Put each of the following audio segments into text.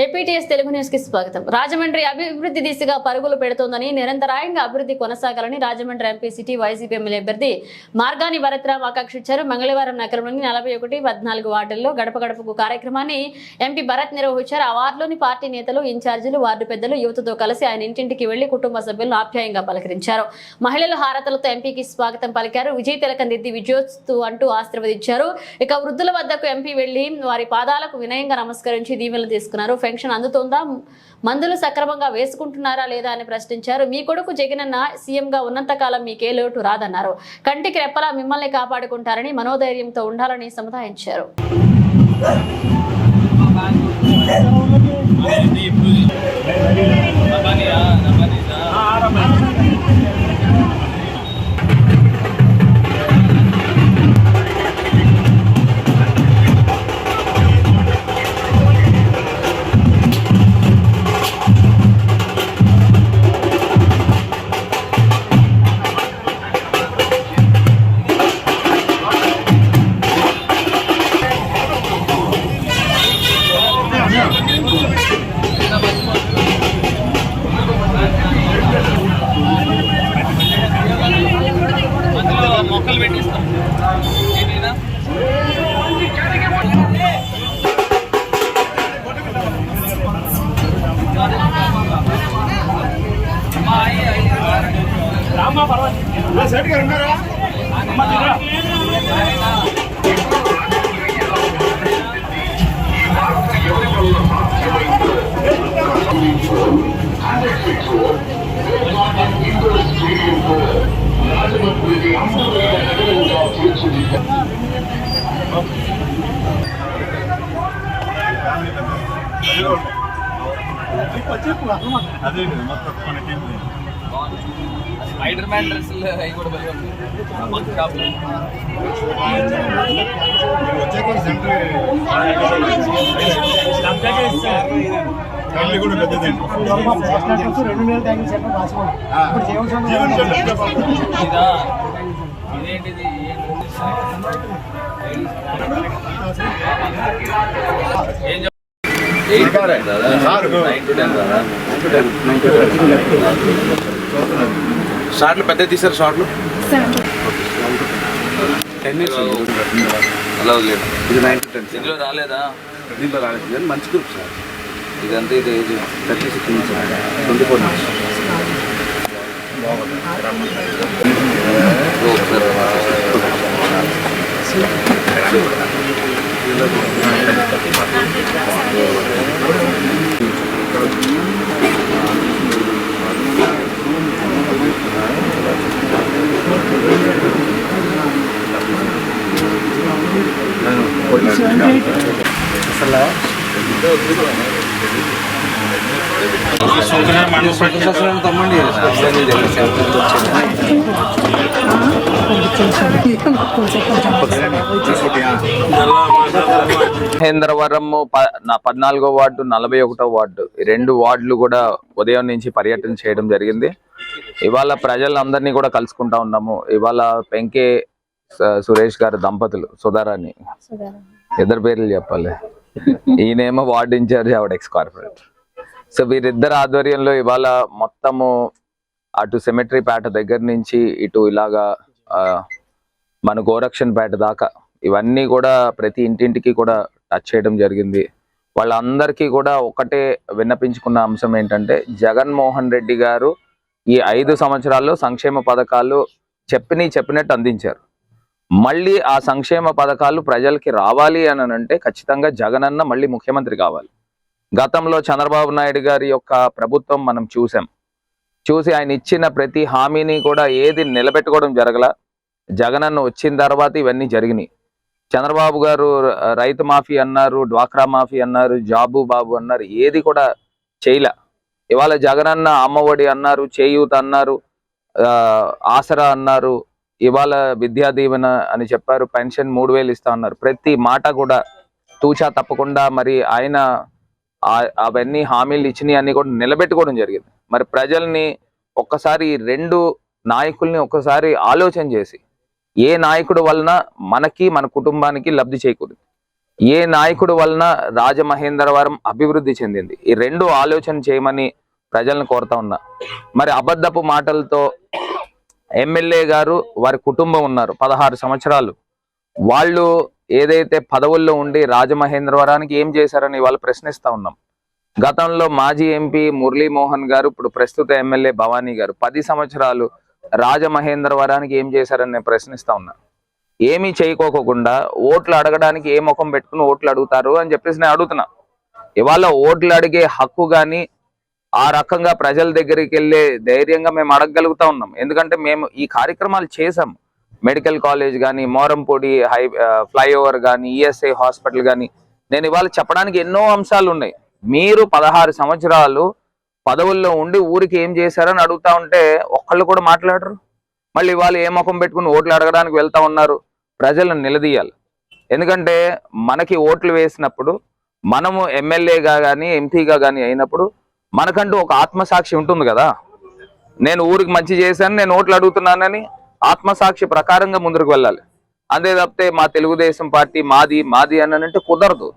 APTS Telugu న్యూస్కి స్వాగతం. రాజమండ్రి అభివృద్ధి దిశగా పరుగులు పెడుతోందని నిరంతరాయంగా అభివృద్ధి కొనసాగాలని Rajahmundry MP city YCP MLA అభ్యర్థి మార్గాని భరత్రామ్ ఆకాంక్షించారు. మంగళవారం నగరంలోని నలభై ఒకటి పద్నాలుగు వార్డుల్లో గడప గడపకు కార్యక్రమాన్ని ఎంపీ భరత్ నిర్వహించారు. ఆ వార్డులోని పార్టీ నేతలు ఇన్ఛార్జీలు వార్డు పెద్దలు యువతతో కలిసి ఆయన ఇంటింటికి వెళ్ళి కుటుంబ సభ్యులను ఆప్యాయంగా పలకరించారు. మహిళలు హారతలతో ఎంపీకి స్వాగతం పలికారు. విజయ్ తిలకం దిద్ది విజయోస్తు అంటూ ఆశీర్వదించారు. ఇక వృద్ధుల వద్దకు ఎంపీ వెళ్ళి వారి పాదాలకు వినయంగా నమస్కరించి దీవెనలు తీసుకున్నారు. పెన్షన్ అందుతోందా మందులు సక్రమంగా వేసుకుంటున్నారా లేదా అని ప్రశ్నించారు మీ కొడుకు జగనన్న సీఎంగా ఉన్నంతకాలం మీకే లోటు రాదన్నారు కంటికి రెప్పలా మిమ్మల్ని కాపాడుకుంటారని మనోధైర్యంతో ఉండాలని సముదాయించారు అదే మొత్తం మనకి స్పైడర్ మ్యాన్ డ్రెస్సులు అవి కూడా భలే ఉన్నాయి షాప్లో కళ్ళు కూడా పెద్దదండి రెండు నెలలు తాగి చెప్పి రాసుకోండి ఆ. ఇప్పుడు జీవన జీవన సంబంధం సంబంధం. ఇదా ఇదేంటిది ఏం చెప్ సార్. షార్ట్లు పెద్ద తీసారు షార్ట్లు? టెన్నిస్ అలా లేదు. ఇది నైన్ టు టెన్ ఇందులో రాలేదా? దీంట్లో రాలేదు. కానీ మంచి గ్రూప్ సార్. ఇదంతా ఇది ఏజ్ థర్టీ సిక్స్ నుంచి ట్వంటీ ఫోర్ మహేంద్రవరం పద్నాలుగో వార్డు నలభై ఒకటో వార్డు రెండు వార్డులు కూడా ఉదయం నుంచి పర్యటన చేయడం జరిగింది. ఇవాళ ప్రజలందరినీ కూడా కలుసుకుంటా ఉన్నాము. ఇవాళ పెంకే సురేష్ గారు దంపతులు సుధారాణి. ఇద్దరు పేర్లు చెప్పాలి. ఈయనేమో వార్డ్ ఇన్ఛార్జ్ ఆవిడ ఎక్స్ కార్పొరేట్ సో వీరిద్దరు ఆధ్వర్యంలో ఇవాళ మొత్తము అటు సెమెట్రీ పేట దగ్గర నుంచి ఇటు ఇలాగా మన గోరక్షన్ పేట దాకా ఇవన్నీ కూడా ప్రతి ఇంటింటికి కూడా టచ్ చేయడం జరిగింది. వాళ్ళందరికీ కూడా ఒకటే విన్నపించుకున్న అంశం ఏంటంటే జగన్మోహన్ రెడ్డి గారు ఈ ఐదు సంవత్సరాల్లో సంక్షేమ పథకాలు చెప్పిని చెప్పినట్టు అందించారు. మళ్ళీ ఆ సంక్షేమ పథకాలు ప్రజలకి రావాలి అని అంటే ఖచ్చితంగా జగనన్న మళ్ళీ ముఖ్యమంత్రి కావాలి. గతంలో చంద్రబాబు నాయుడు గారి యొక్క ప్రభుత్వం మనం చూసాం. చూసి ఆయన ఇచ్చిన ప్రతి హామీని కూడా ఏది నిలబెట్టుకోవడం జరగల. జగనన్న వచ్చిన తర్వాత ఇవన్నీ జరిగినాయి. చంద్రబాబు గారు రైతు మాఫీ అన్నారు డ్వాక్రా మాఫీ అన్నారు జాబు బాబు అన్నారు ఏది కూడా చేయలే. ఇవాళ జగనన్న అమ్మఒడి అన్నారు చేయూత అన్నారు ఆసరా అన్నారు ఇవాళ విద్యా దీవెన అని చెప్పారు పెన్షన్ మూడు వేలు ఇస్తా ఉన్నారు ప్రతి మాట కూడా తూచా తప్పకుండా మరి ఆయన అవన్నీ హామీలు ఇచ్చినవి అన్ని కూడా నిలబెట్టుకోవడం జరిగింది. మరి ప్రజల్ని ఒక్కసారి రెండు నాయకుల్ని ఒక్కసారి ఆలోచన చేసి ఏ నాయకుడు వలన మనకి మన కుటుంబానికి లబ్ధి చేకూరింది? ఏ నాయకుడు వలన రాజమహేంద్రవరం అభివృద్ధి చెందింది? ఈ రెండు ఆలోచన చేయమని ప్రజలను కోరుతా ఉన్నా. మరి అబద్ధపు మాటలతో ఎమ్మెల్యే గారు వారి కుటుంబం ఉన్నారు పదహారు సంవత్సరాలు. వాళ్ళు ఏదైతే పదవుల్లో ఉండి రాజమహేంద్రవరానికి ఏం చేశారని వాళ్ళు ప్రశ్నిస్తా ఉన్నాం. గతంలో మాజీ ఎంపీ మురళీమోహన్ గారు ఇప్పుడు ప్రస్తుత ఎమ్మెల్యే భవానీ గారు పది సంవత్సరాలు రాజమహేంద్రవరానికి ఏం చేశారని నేను ప్రశ్నిస్తా ఉన్నా. ఏమీ చేయకోకుండా ఓట్లు అడగడానికి ఏ ముఖం పెట్టుకుని ఓట్లు అడుగుతారు అని చెప్పేసి నేను అడుగుతున్నా. ఇవాళ ఓట్లు అడిగే హక్కు కానీ ఆ రకంగా ప్రజల దగ్గరికి వెళ్ళే ధైర్యంగా మేము అడగగలుగుతా ఉన్నాం. ఎందుకంటే మేము ఈ కార్యక్రమాలు చేసాం మెడికల్ కాలేజ్ కానీ మోరంపూడి హై ఫ్లైఓవర్ కానీ ఈఎస్ఐ హాస్పిటల్ కానీ నేను ఇవాళ చెప్పడానికి ఎన్నో అంశాలు ఉన్నాయి. మీరు పదహారు సంవత్సరాలు పదవుల్లో ఉండి ఊరికి ఏం చేశారని అడుగుతా ఉంటే ఒక్కళ్ళు కూడా మాట్లాడరు. మళ్ళీ ఇవాళ ఏ ముఖం పెట్టుకుని ఓట్లు అడగడానికి వెళ్తా ఉన్నారు? ప్రజలను నిలదీయాలి. ఎందుకంటే మనకి ఓట్లు వేసినప్పుడు మనము ఎమ్మెల్యేగా కానీ ఎంపీగా కానీ అయినప్పుడు మనకంటూ ఒక ఆత్మసాక్షి ఉంటుంది కదా. నేను ఊరికి మంచి చేశాను నేను ఓట్లు అడుగుతున్నానని ఆత్మసాక్షి ప్రకారంగా ముందుకు వెళ్ళాలి. అంతే తప్పితే మా తెలుగుదేశం పార్టీ మాది మాది అని అంటే కుదరదు.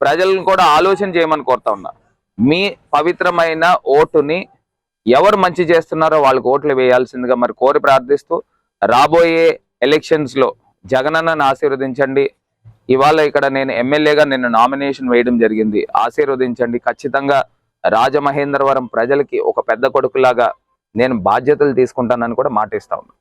ప్రజలను కూడా ఆలోచన చేయమని కోరుతా ఉన్నా. మీ పవిత్రమైన ఓటుని ఎవరు మంచి చేస్తున్నారో వాళ్ళకి ఓట్లు వేయాల్సిందిగా మరి కోరి ప్రార్థిస్తూ రాబోయే ఎలక్షన్స్లో జగనన్నను ఆశీర్వదించండి. ఇవాళ ఇక్కడ నేను ఎమ్మెల్యేగా నిన్న నామినేషన్ వేయడం జరిగింది. ఆశీర్వదించండి. ఖచ్చితంగా రాజమహేంద్రవరం ప్రజలకి ఒక పెద్ద కొడుకులాగా నేను బాధ్యతలు తీసుకుంటానని కూడా మాటిస్తా ఉన్నాను